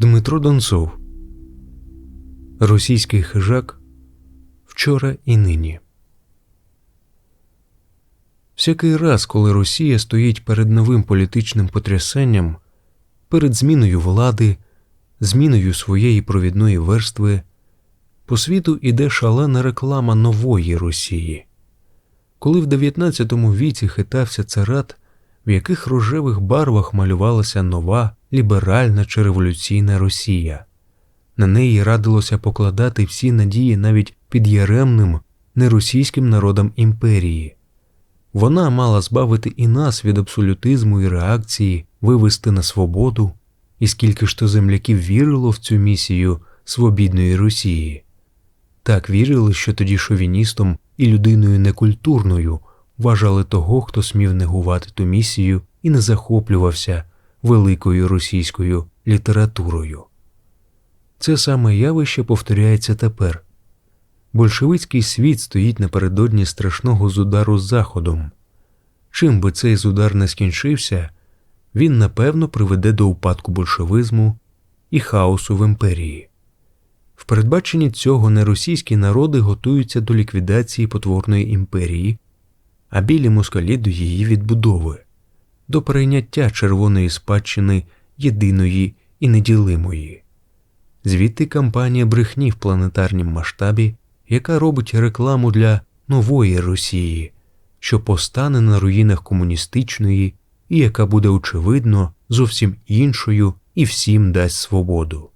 Дмитро Донцов Російський хижак Вчора і нині. Всякий раз, коли Росія стоїть перед новим політичним потрясенням, перед зміною влади, зміною своєї провідної верстви, по світу іде шалена реклама нової Росії. Коли в 19 віці хитався царат, в яких рожевих барвах малювалася нова ліберальна чи революційна Росія. На неї радилося покладати всі надії навіть під яремним неросійським народам імперії. Вона мала збавити і нас від абсолютизму і реакції, вивести на свободу, і скільки ж то земляків вірило в цю місію свобідної Росії. Так вірили, що тоді шовіністом і людиною некультурною вважали того, хто смів негувати ту місію і не захоплювався великою російською літературою. Це саме явище повторяється тепер. Большевицький світ стоїть напередодні страшного зудару з Заходом. Чим би цей зудар не скінчився, він напевно приведе до упадку большевизму і хаосу в імперії. В передбаченні цього неросійські народи готуються до ліквідації потворної імперії, а білі москалі до її відбудови, до прийняття червоної спадщини єдиної і неділимої. Звідти кампанія брехні в планетарнім масштабі, яка робить рекламу для нової Росії, що постане на руїнах комуністичної і яка буде очевидно зовсім іншою і всім дасть свободу.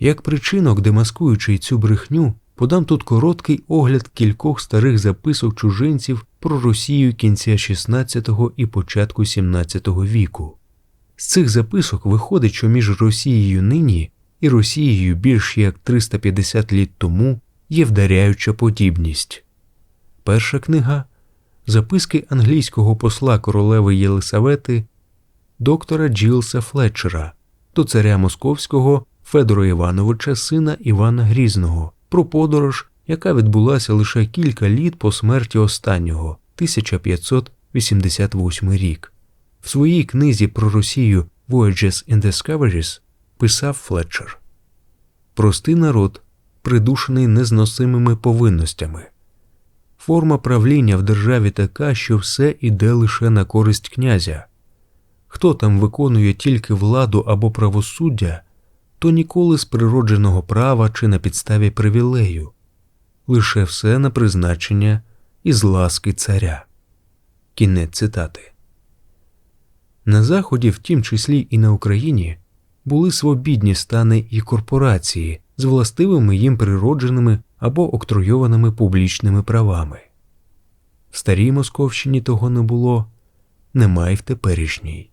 Як причинок, демаскуючи цю брехню, подам тут короткий огляд кількох старих записок чужинців про Росію кінця XVI і початку XVII віку. З цих записок виходить, що між Росією нині і Росією більш як 350 літ тому є вдаряюча подібність. Перша книга записки англійського посла королеви Єлисавети, доктора Джилса Флетчера до царя Московського Федора Івановича, сина Івана Грізного, про подорож, яка відбулася лише кілька літ по смерті останнього 1588 рік. В своїй книзі про Росію Voyages and Discoveries писав Флетчер Простий народ, придушений незносимими повинностями. Форма правління в державі така, що все іде лише на користь князя. Хто там виконує тільки владу або правосуддя, то ніколи з природженого права чи на підставі привілею, лише все на призначення із ласки царя. Кінець цитати. На Заході, в тім числі і на Україні, були свобідні стани і корпорації з властивими їм природженими або октройованими публічними правами. В старій Московщині того не було, нема й в теперішній.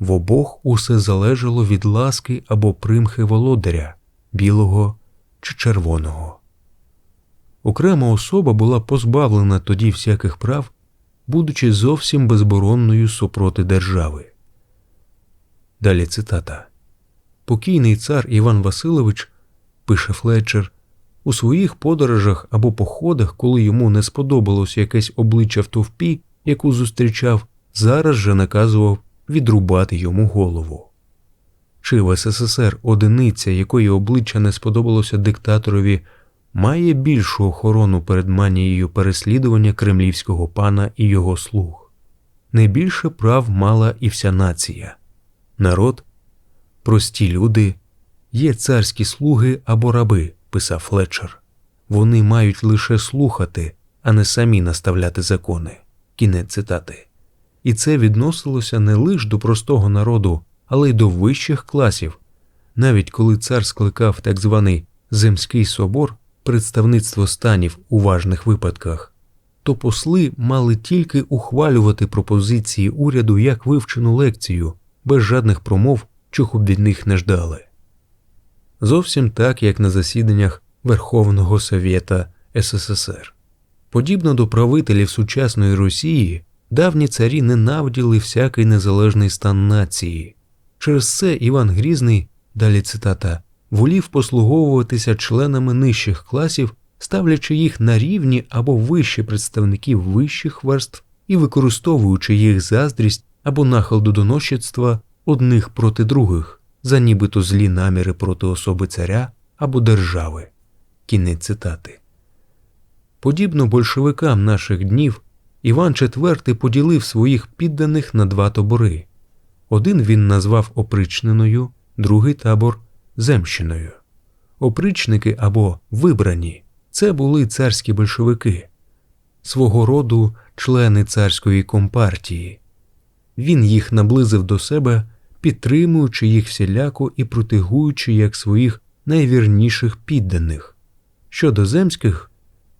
В обох усе залежало від ласки або примхи володаря білого чи червоного. Окрема особа була позбавлена тоді всяких прав, будучи зовсім безборонною супроти держави. Далі цитата Покійний цар Іван Васильович, пише Флетчер, у своїх подорожах або походах, коли йому не сподобалось якесь обличчя в товпі, яку зустрічав, зараз же наказував відрубати йому голову. Чи в СССР одиниця, якої обличчя не сподобалося диктаторові, має більшу охорону перед манією переслідування кремлівського пана і його слуг? Не більше прав мала і вся нація. Народ, прості люди, є царські слуги або раби, писав Флетчер. Вони мають лише слухати, а не самі наставляти закони. Кінець цитати. І це відносилося не лише до простого народу, але й до вищих класів. Навіть коли цар скликав так званий Земський собор, представництво станів у важних випадках, то посли мали тільки ухвалювати пропозиції уряду як вивчену лекцію, без жадних промов, чого б від них не ждали. Зовсім так, як на засіданнях Верховного Совєта СССР. Подібно до правителів сучасної Росії, давні царі ненавиділи всякий незалежний стан нації. Через це Іван Грізний, далі цитата, волів послуговуватися членами нижчих класів, ставлячи їх на рівні або вище представників вищих верств і використовуючи їх заздрість або нахил до доносчицтва одних проти других, за нібито злі наміри проти особи царя або держави. Кінець цитати. Подібно большевикам наших днів, Іван IV поділив своїх підданих на два табори. Один він назвав опричненою, другий табор земщиною. Опричники або вибрані це були царські большевики, свого роду члени царської компартії. Він їх наблизив до себе, підтримуючи їх всіляко і протигуючи як своїх найвірніших підданих. Щодо земських,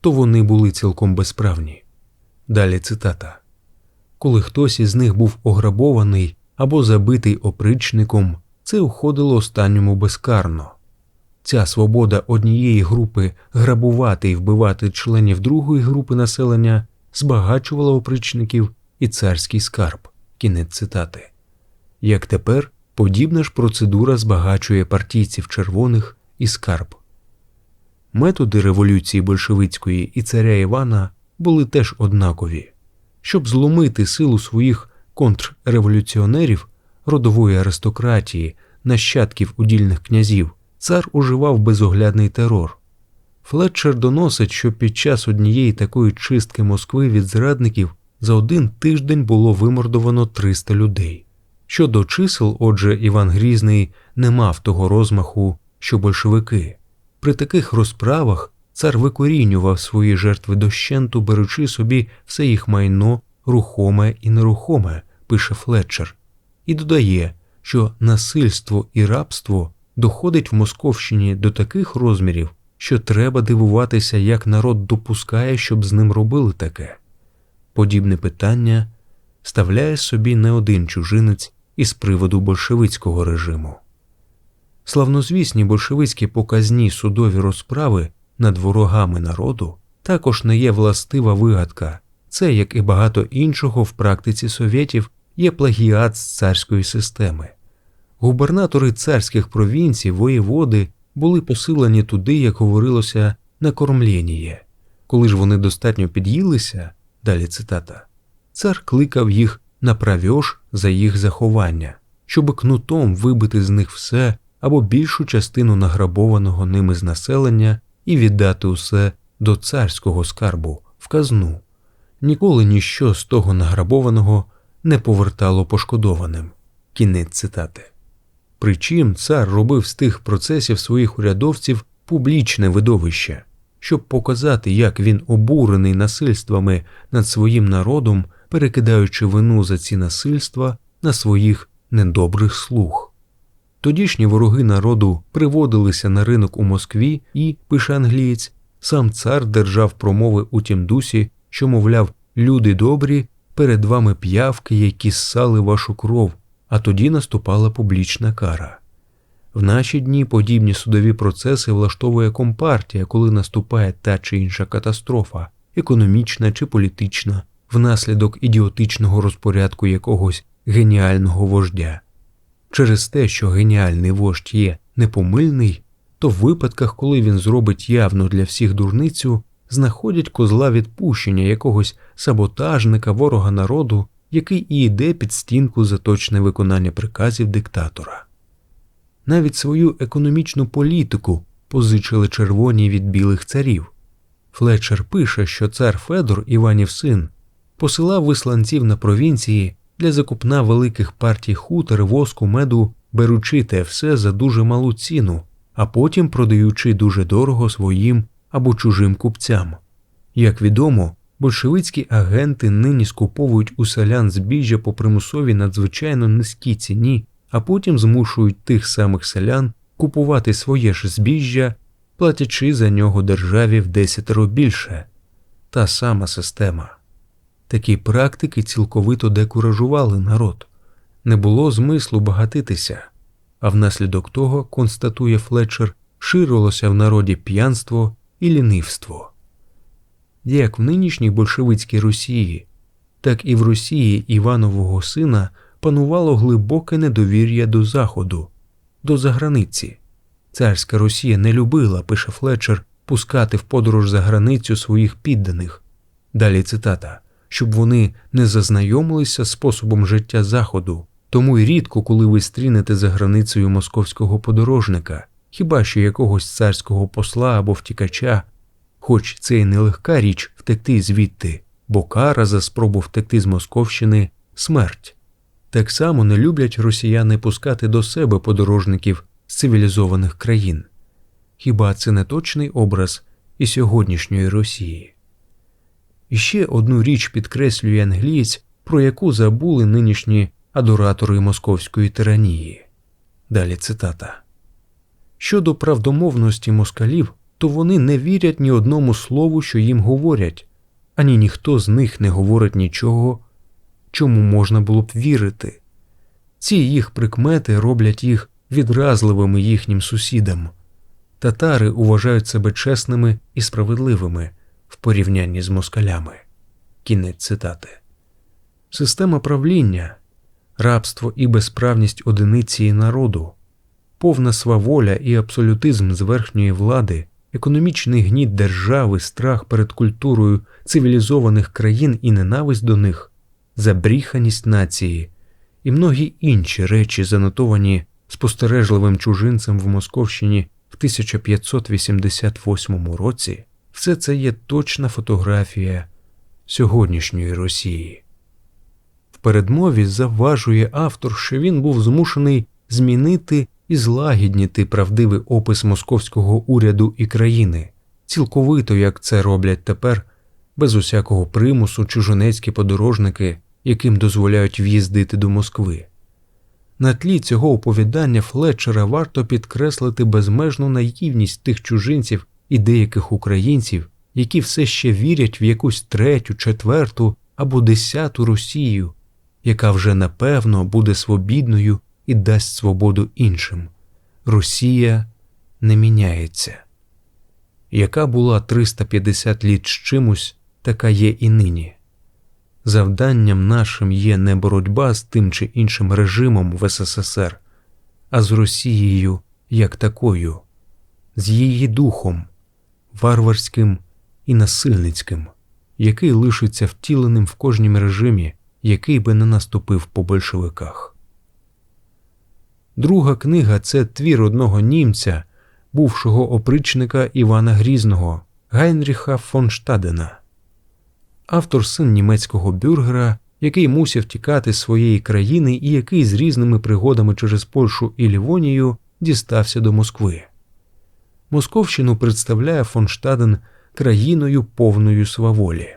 то вони були цілком безправні. Далі цитата Коли хтось із них був ограбований або забитий опричником, це уходило останньому безкарно. Ця свобода однієї групи грабувати і вбивати членів другої групи населення збагачувала опричників і царський скарб. Кінець цитати. Як тепер, подібна ж процедура збагачує партійців червоних і скарб. Методи революції большевицької і царя Івана були теж однакові. Щоб зломити силу своїх контрреволюціонерів, родової аристократії, нащадків удільних князів, цар уживав безоглядний терор. Флетчер доносить, що під час однієї такої чистки Москви від зрадників за один тиждень було вимордовано 300 людей. Щодо чисел, отже, Іван Грізний не мав того розмаху, що большевики. При таких розправах цар викорінював свої жертви дощенту, беручи собі все їх майно, рухоме і нерухоме, пише Флетчер, і додає, що насильство і рабство доходить в Московщині до таких розмірів, що треба дивуватися, як народ допускає, щоб з ним робили таке. Подібне питання ставляє собі не один чужинець із приводу большевицького режиму. Славнозвісні большевицькі показні судові розправи над ворогами народу також не є властива вигадка, це, як і багато іншого в практиці совєтів, є плагіат з царської системи. Губернатори царських провінцій, воєводи були посилені туди, як говорилося, на кормлєніє. Коли ж вони достатньо під'їлися, далі цитата, цар кликав їх на правьош за їх заховання, щоб кнутом вибити з них все або більшу частину награбованого ними з населення і віддати усе до царського скарбу в казну. Ніколи ніщо з того награбованого не повертало пошкодованим. Кінець цитати. Причим цар робив з тих процесів своїх урядовців публічне видовище, щоб показати, як він обурений насильствами над своїм народом, перекидаючи вину за ці насильства на своїх недобрих слуг. Тодішні вороги народу приводилися на ринок у Москві і, пише англієць, сам цар держав промови у тім дусі, що, мовляв, люди добрі, перед вами п'явки, які ссали вашу кров, а тоді наступала публічна кара. В наші дні подібні судові процеси влаштовує компартія, коли наступає та чи інша катастрофа, економічна чи політична, внаслідок ідіотичного розпорядку якогось геніального вождя. Через те, що геніальний вождь є непомильний, то в випадках, коли він зробить явно для всіх дурницю, знаходять козла відпущення якогось саботажника, ворога народу, який і йде під стінку за точне виконання приказів диктатора. Навіть свою економічну політику позичили червоні від білих царів. Флетчер пише, що цар Федор Іванів син посилав висланців на провінції для закупна великих партій хутор, воску, меду, беручи те все за дуже малу ціну, а потім продаючи дуже дорого своїм або чужим купцям. Як відомо, большевицькі агенти нині скуповують у селян збіжжя по примусовій надзвичайно низькій ціні, а потім змушують тих самих селян купувати своє ж збіжжя, платячи за нього державі в десятеро більше. Та сама система. Такі практики цілковито декуражували народ, не було змислу багатитися, а внаслідок того, констатує Флетчер, ширилося в народі п'янство і лінивство. Як в нинішній большевицькій Росії, так і в Росії Іванового сина панувало глибоке недовір'я до Заходу, до заграниці. Царська Росія не любила, пише Флетчер, пускати в подорож за границю своїх підданих. Далі цитата, щоб вони не зазнайомилися способом життя Заходу, Тому й рідко, коли ви стрінете за границею московського подорожника, хіба що якогось царського посла або втікача, хоч це й нелегка річ втекти звідти, бо кара за спробу втекти з Московщини смерть. Так само не люблять росіяни пускати до себе подорожників з цивілізованих країн. Хіба це не точний образ і сьогоднішньої Росії? І ще одну річ підкреслює англієць, про яку забули нинішні адоратори московської тиранії. Далі цитата. Щодо правдомовності москалів, то вони не вірять ні одному слову, що їм говорять, ані ніхто з них не говорить нічого, чому можна було б вірити. Ці їх прикмети роблять їх відразливими їхнім сусідам. Татари вважають себе чесними і справедливими в порівнянні з москалями. Кінець цитати. Система правління, рабство і безправність одиниці і народу, повна сваволя і абсолютизм з верхньої влади, економічний гніт держави, страх перед культурою цивілізованих країн і ненависть до них, забріханість нації і многі інші речі, занотовані спостережливим чужинцем в Московщині в 1588 році, все це є точна фотографія сьогоднішньої Росії. В передмові завважує автор, що він був змушений змінити і злагідніти правдивий опис московського уряду і країни, цілковито як це роблять тепер, без усякого примусу чужонецькі подорожники, яким дозволяють в'їздити до Москви. На тлі цього оповідання Флетчера варто підкреслити безмежну наївність тих чужинців і деяких українців, які все ще вірять в якусь третю, четверту або десяту Росію, яка вже напевно буде свобідною і дасть свободу іншим. Росія не міняється. Яка була 350 літ з чимось, така є і нині. Завданням нашим є не боротьба з тим чи іншим режимом в СССР, а з Росією як такою, з її духом, варварським і насильницьким, який лишиться втіленим в кожнім режимі, який би не наступив по большевиках. Друга книга це твір одного німця, бувшого опричника Івана Грізного Гайнріха фон Штадена. Автор син німецького бюргера, який мусив тікати з своєї країни і який з різними пригодами через Польщу і Лівонію дістався до Москви. Московщину представляє фон Штаден країною повною сваволі.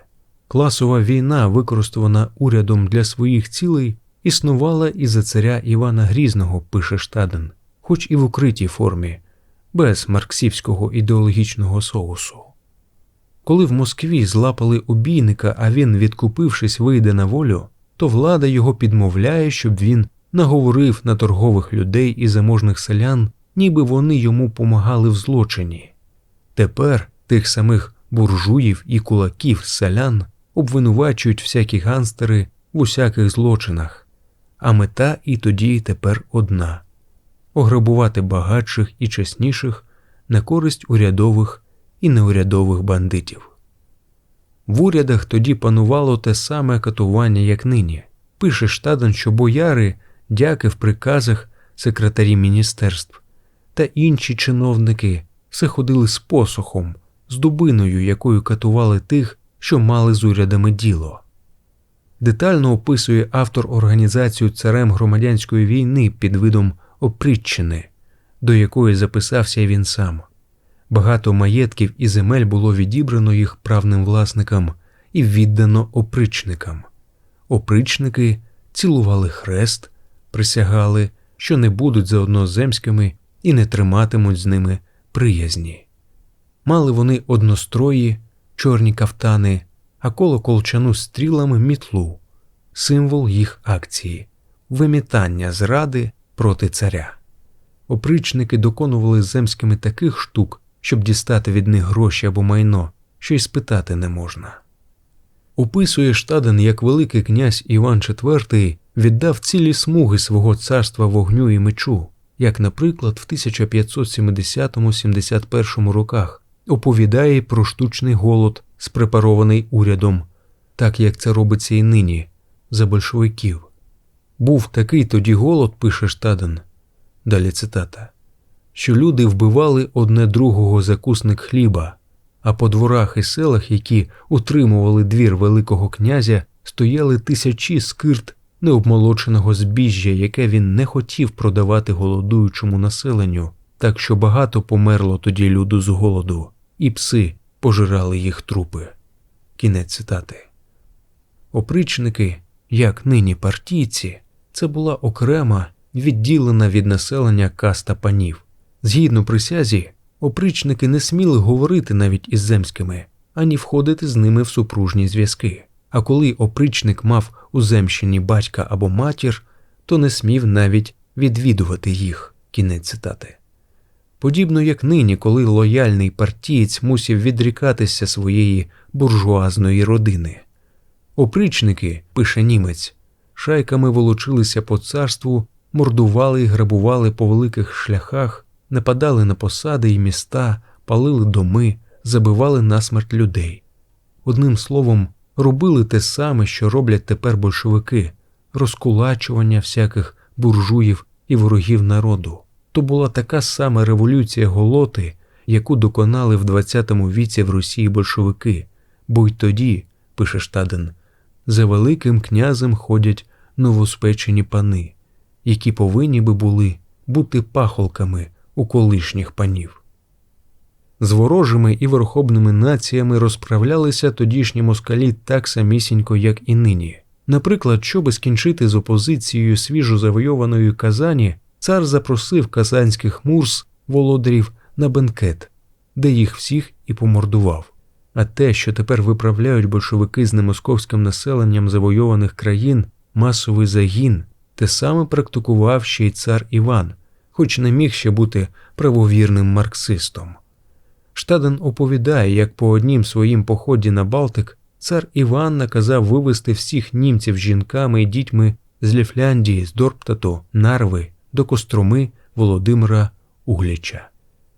Класова війна, використана урядом для своїх цілей, існувала і за царя Івана Грізного, пише Штаден, хоч і в укритій формі, без марксівського ідеологічного соусу. Коли в Москві злапали убійника, а він, відкупившись, вийде на волю, то влада його підмовляє, щоб він наговорив на торгових людей і заможних селян, ніби вони йому помагали в злочині. Тепер тих самих буржуїв і кулаків селян обвинувачують всякі ганстери в усяких злочинах, а мета і тоді і тепер одна ограбувати багатших і чесніших на користь урядових і неурядових бандитів. В урядах тоді панувало те саме катування, як нині. Пише Штаден, що бояри, дяки в приказах, секретарі міністерств та інші чиновники все ходили з посохом, з дубиною, якою катували тих, що мали з урядами діло. Детально описує автор організацію царем громадянської війни під видом опритчини, до якої записався він сам. Багато маєтків і земель було відібрано їх правним власникам і віддано опричникам. Опричники цілували хрест, присягали, що не будуть заодно земськими і не триматимуть з ними приязні. Мали вони однострої, чорні кафтани, а коло колчану стрілами мітлу, символ їх акції, вимітання зради проти царя. Опричники доконували земськими таких штук, щоб дістати від них гроші або майно, що й спитати не можна. Описує Штаден, як Великий князь Іван IV віддав цілі смуги свого царства вогню і мечу, як, наприклад, в 1570-71 роках оповідає про штучний голод, спрепарований урядом, так як це робиться і нині, за большевиків. Був такий тоді голод, пише Штаден. Далі цитата, що люди вбивали одне другого закусник хліба, а по дворах і селах, які утримували двір Великого князя, стояли тисячі скирт необмолоченого збіжжя, яке він не хотів продавати голодуючому населенню, так що багато померло тоді люду з голоду, і пси пожирали їх трупи. Кінець цитати. Опричники, як нині партійці, це була окрема, відділена від населення каста панів. Згідно присязі, опричники не сміли говорити навіть із земськими, ані входити з ними в супружні зв'язки. А коли опричник мав у земщині батька або матір, то не смів навіть відвідувати їх. Кінець цитати. Подібно як нині, коли лояльний партієць мусів відрікатися своєї буржуазної родини. Опричники, пише німець, шайками волочилися по царству, мордували і грабували по великих шляхах, нападали на посади і міста, палили доми, забивали насмерть людей. Одним словом, робили те саме, що роблять тепер большевики розкулачування всяких буржуїв і ворогів народу. То була така сама революція голоти, яку доконали в ХХ віці в Росії большевики, бо й тоді, пише Штаден, за Великим князем ходять новоспечені пани, які повинні би були бути пахолками у колишніх панів. З ворожими і верховними націями розправлялися тодішні москалі так самісінько, як і нині. Наприклад, щоби скінчити з опозицією свіжо завойованої Казані, цар запросив казанських мурс володарів на бенкет, де їх всіх і помордував. А те, що тепер виправляють большевики з немосковським населенням завойованих країн, масовий загін, те саме практикував ще й цар Іван, хоч не міг ще бути правовірним марксистом. Штаден оповідає, як по однім своїм поході на Балтик цар Іван наказав вивезти всіх німців жінками і дітьми з Ліфляндії, з Дорптату, Нарви до Костроми Володимира Угліча.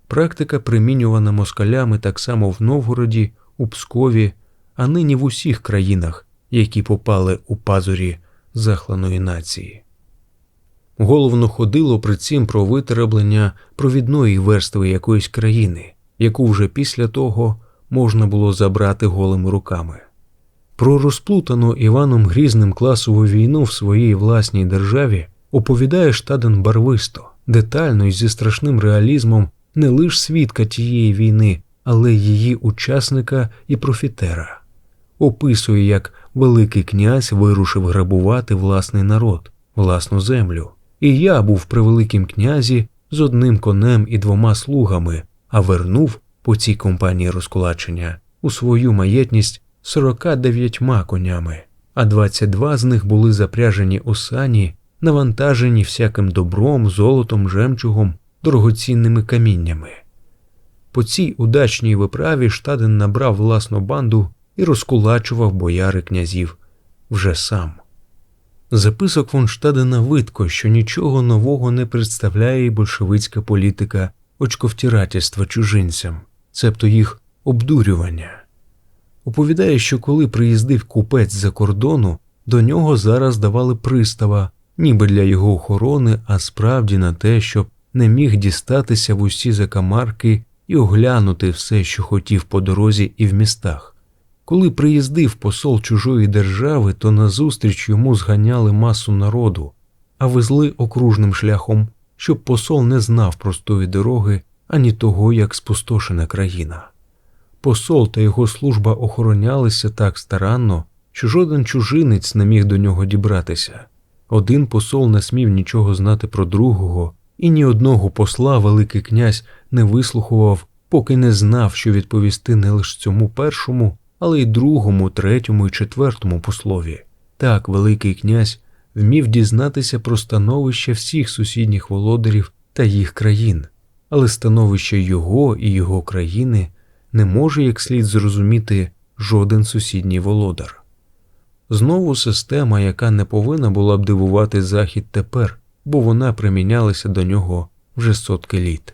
Практика примінювана москалями так само в Новгороді, у Пскові, а нині в усіх країнах, які попали у пазурі захланої нації. Головно ходило при цім про витреблення провідної верстви якоїсь країни, яку вже після того можна було забрати голими руками. Про розплутану Іваном Грізним класову війну в своїй власній державі оповідає Штаден барвисто, детально і зі страшним реалізмом не лише свідка тієї війни, але й її учасника і профітера. Описує, як Великий князь вирушив грабувати власний народ, власну землю. І я був при Великім князі з одним конем і двома слугами, а вернув по цій компанії розкулачення у свою маєтність 49 конями, а 22 з них були запряжені у сані, навантажені всяким добром, золотом, жемчугом, дорогоцінними каміннями. По цій удачній виправі Штаден набрав власну банду і розкулачував бояри князів вже сам. Записок фон Штадена видко, що нічого нового не представляє і большевицька політика очковтирательства чужинцям, цебто їх обдурювання. Оповідає, що коли приїздив купець за кордону, до нього зараз давали пристава, ніби для його охорони, а справді на те, щоб не міг дістатися в усі закамарки і оглянути все, що хотів по дорозі і в містах. Коли приїздив посол чужої держави, то назустріч йому зганяли масу народу, а везли окружним шляхом, щоб посол не знав простої дороги ані того, як спустошена країна. Посол та його служба охоронялися так старанно, що жоден чужинець не міг до нього дібратися. Один посол не смів нічого знати про другого, і ні одного посла Великий князь не вислухував, поки не знав, що відповісти не лише цьому першому, але й другому, третьому і четвертому послові. Так Великий князь вмів дізнатися про становище всіх сусідніх володарів та їх країн, але становище його і його країни не може як слід зрозуміти жоден сусідній володар. Знову система, яка не повинна була б дивувати Захід тепер, бо вона примінялася до нього вже сотки літ.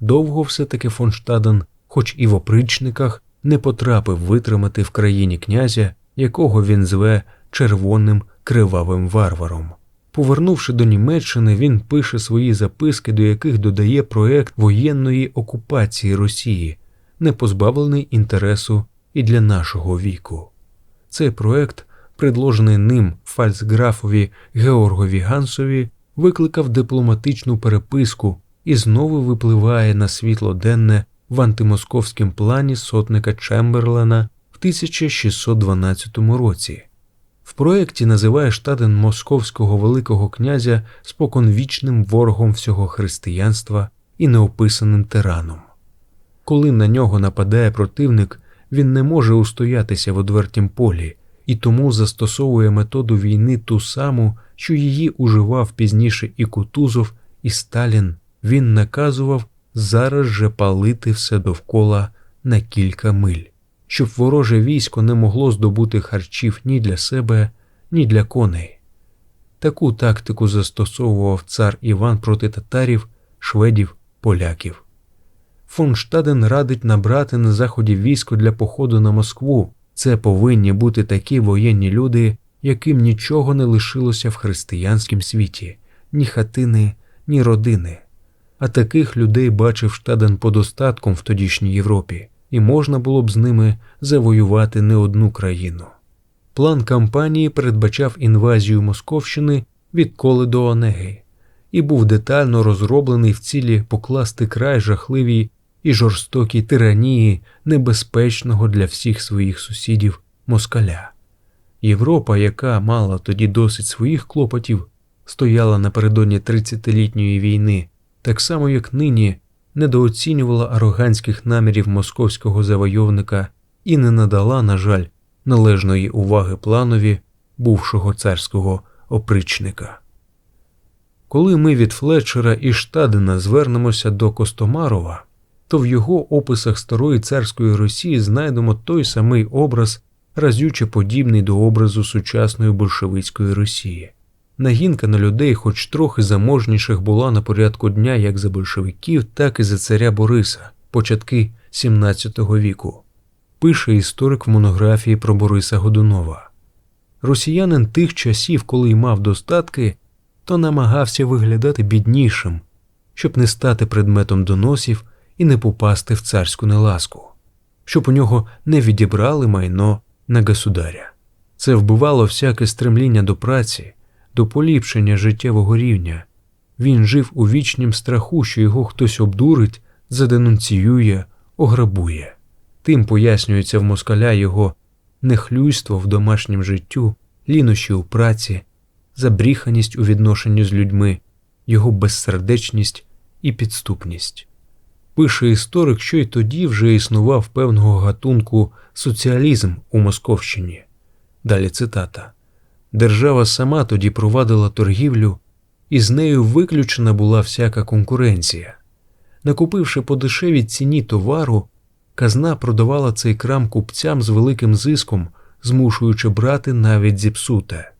Довго все-таки фон Штаден, хоч і в опричниках, не потрапив витримати в країні князя, якого він зве червоним кривавим варваром. Повернувши до Німеччини, він пише свої записки, до яких додає проект воєнної окупації Росії, не позбавлений інтересу і для нашого віку. Цей проект, предложений ним фальцграфові Георгові Гансові, викликав дипломатичну переписку і знову випливає на світло денне в антимосковському плані сотника Чемберлена в 1612 році. В проєкті називає штаден московського Великого князя споконвічним ворогом всього християнства і неописаним тираном. Коли на нього нападає противник, він не може устоятися в одвертім полі і тому застосовує методу війни ту саму, що її уживав пізніше і Кутузов, і Сталін. Він наказував зараз же палити все довкола на кілька миль щоб вороже військо не могло здобути харчів ні для себе, ні для коней. Таку тактику застосовував цар Іван проти татарів, шведів, поляків. Фон Штаден радить набрати на заході військо для походу на Москву. Це повинні бути такі воєнні люди, яким нічого не лишилося в християнському світі, ні хатини, ні родини. А таких людей бачив Штаден подостатком в тодішній Європі і можна було б з ними завоювати не одну країну. План кампанії передбачав інвазію Московщини від Коли до Онеги і був детально розроблений в цілі покласти край жахливій і жорстокій тиранії небезпечного для всіх своїх сусідів москаля. Європа, яка мала тоді досить своїх клопотів, стояла напередодні 30-літньої війни, так само як нині недооцінювала ароганських намірів московського завойовника і не надала, на жаль, належної уваги планові бувшого царського опричника. Коли ми від Флетчера і Штадена звернемося до Костомарова, то в його описах старої царської Росії знайдемо той самий образ, разюче подібний до образу сучасної большевицької Росії. Нагінка на людей, хоч трохи заможніших, була на порядку дня як за большевиків, так і за царя Бориса, початки XVII віку, пише історик в монографії про Бориса Годунова. Росіянин тих часів, коли й мав достатки, то намагався виглядати біднішим, щоб не стати предметом доносів і не попасти в царську неласку, щоб у нього не відібрали майно на государя. Це вбивало всяке стремління до праці до поліпшення життєвого рівня. Він жив у вічнім страху, що його хтось обдурить, заденунціює, ограбує. Тим пояснюється в москаля його нехлюйство в домашнім життю, лінощі у праці, забріханість у відношенні з людьми, його безсердечність і підступність. Пише історик, що й тоді вже існував певного гатунку соціалізм у Московщині. Далі цитата. Держава сама тоді провадила торгівлю, і з нею виключена була всяка конкуренція. Накупивши по дешевій ціні товару, казна продавала цей крам купцям з великим зиском, змушуючи брати навіть зіпсуте.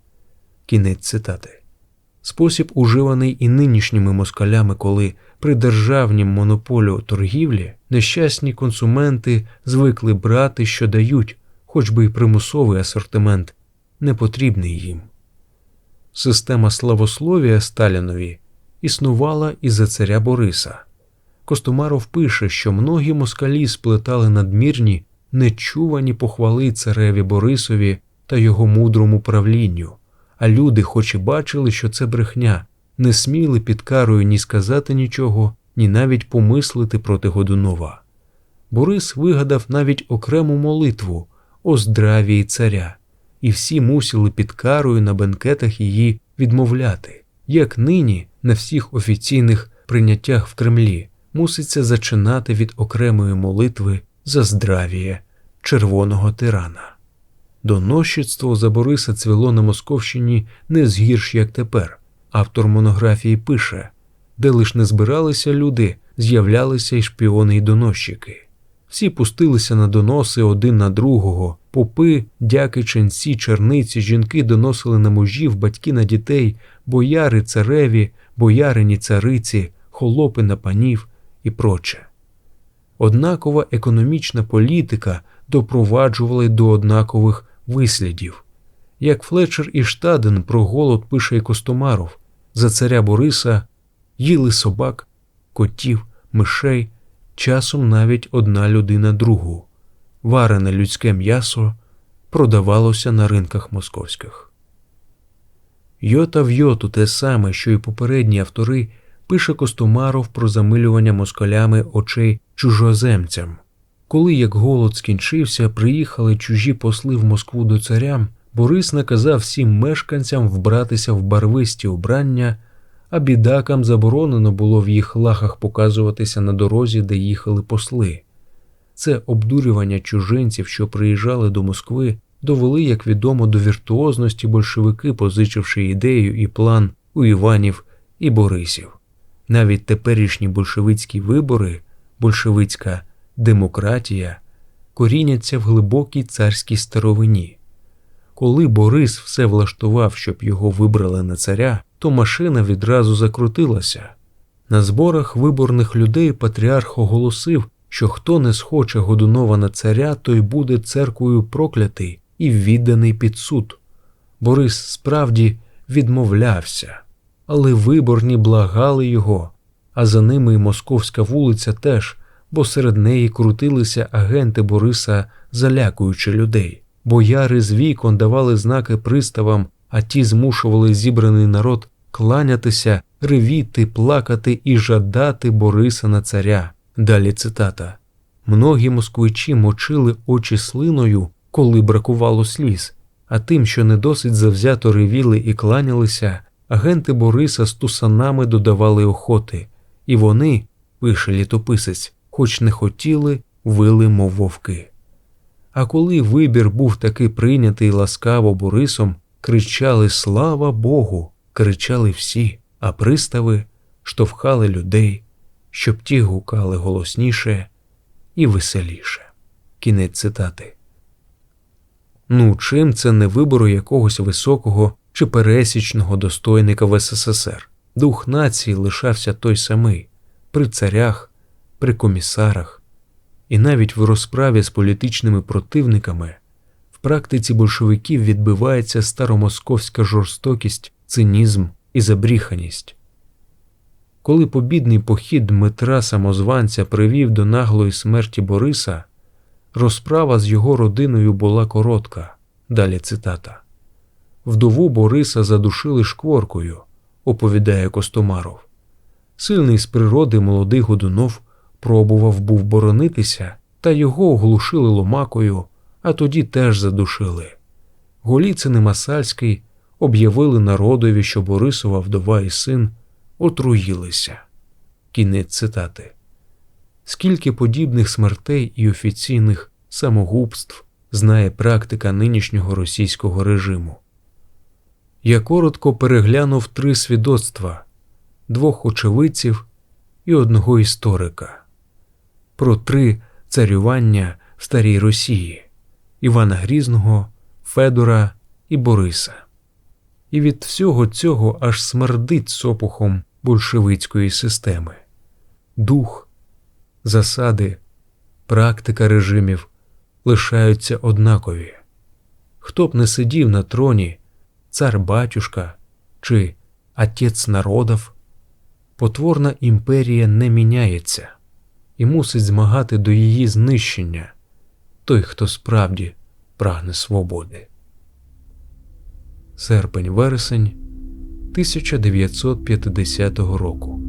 Кінець цитати. Спосіб, уживаний і нинішніми москалями, коли при державнім монополю торгівлі нещасні консументи звикли брати, що дають, хоч би й примусовий асортимент не потрібний їм. Система славословія Сталінові існувала і за царя Бориса. Костомаров пише, що многі москалі сплетали надмірні, нечувані похвали цареві Борисові та його мудрому правлінню, а люди, хоч і бачили, що це брехня, не сміли під карою ні сказати нічого, ні навіть помислити проти Годунова. Борис вигадав навіть окрему молитву о здравії царя і всі мусили під карою на бенкетах її відмовляти, як нині на всіх офіційних прийняттях в Кремлі муситься зачинати від окремої молитви за здравіє червоного тирана. Доносчицтво за Бориса цвіло на Московщині не згірш, як тепер. Автор монографії пише, де лиш не збиралися люди, з'являлися й шпіони й доносчики. Всі пустилися на доноси один на другого, попи, дяки, ченці, черниці, жінки доносили на мужів, батьки на дітей, бояри цареві, боярині цариці, холопи на панів і проче. Однакова економічна політика допроваджувала до однакових вислідів. Як Флетчер і Штаден про голод пише і Костомаров, за царя Бориса їли собак, котів, мишей, часом навіть одна людина другу. Варене людське м'ясо продавалося на ринках московських. Йота в йоту те саме, що й попередні автори, пише Костомаров про замилювання москалями очей чужоземцям. Коли як голод скінчився, приїхали чужі посли в Москву до царям, Борис наказав всім мешканцям вбратися в барвисті убрання, а бідакам заборонено було в їх лахах показуватися на дорозі, де їхали посли. Це обдурювання чужинців, що приїжджали до Москви, довели, як відомо, до віртуозності большевики, позичивши ідею і план у Іванів і Борисів. Навіть теперішні большевицькі вибори, большевицька демократія коріняться в глибокій царській старовині. Коли Борис все влаштував, щоб його вибрали на царя, то машина відразу закрутилася. На зборах виборних людей патріарх оголосив, що хто не схоче Годунова на царя, той буде церквою проклятий і відданий під суд. Борис справді відмовлявся, але виборні благали його, а за ними й московська вулиця теж, бо серед неї крутилися агенти Бориса, залякуючи людей. Бояри з вікон давали знаки приставам, а ті змушували зібраний народ кланятися, ревіти, плакати і жадати Бориса на царя. Далі цитата. Многі москвичі мочили очі слиною, коли бракувало сліз, а тим, що не досить завзято ревіли і кланялися, агенти Бориса з тусанами додавали охоти, і вони, пише літописець, хоч не хотіли, вили, мов вовки. А коли вибір був таки прийнятий ласкаво Борисом, кричали Слава Богу! кричали всі, а пристави штовхали людей, щоб ті гукали голосніше і веселіше. Кінець цитати. Ну, чим це не вибору якогось високого чи пересічного достойника в СССР? Дух нації лишався той самий при царях, при комісарах, і навіть в розправі з політичними противниками в практиці большевиків відбивається старомосковська жорстокість, цинізм і забріханість. Коли побідний похід Дмитра Самозванця привів до наглої смерті Бориса, розправа з його родиною була коротка. Далі цитата. Вдову Бориса задушили шкворкою, оповідає Костомаров. Сильний з природи молодий Годунов пробував був боронитися, та його оглушили ломакою, а тоді теж задушили. Голіцин і Масальський об'явили народові, що Борисова вдова і син отруїлися. Кінець цитати. Скільки подібних смертей і офіційних самогубств знає практика нинішнього російського режиму? Я коротко переглянув три свідоцтва двох очевидців і одного історика про три царювання в старій Росії Івана Грізного, Федора і Бориса. І від всього цього аж смердить сопухом большевицької системи. Дух, засади, практика режимів лишаються однакові. Хто б не сидів на троні, цар батюшка чи отець народов, потворна імперія не міняється і мусить змагати до її знищення той, хто справді прагне свободи. Серпень вересень 1950 року.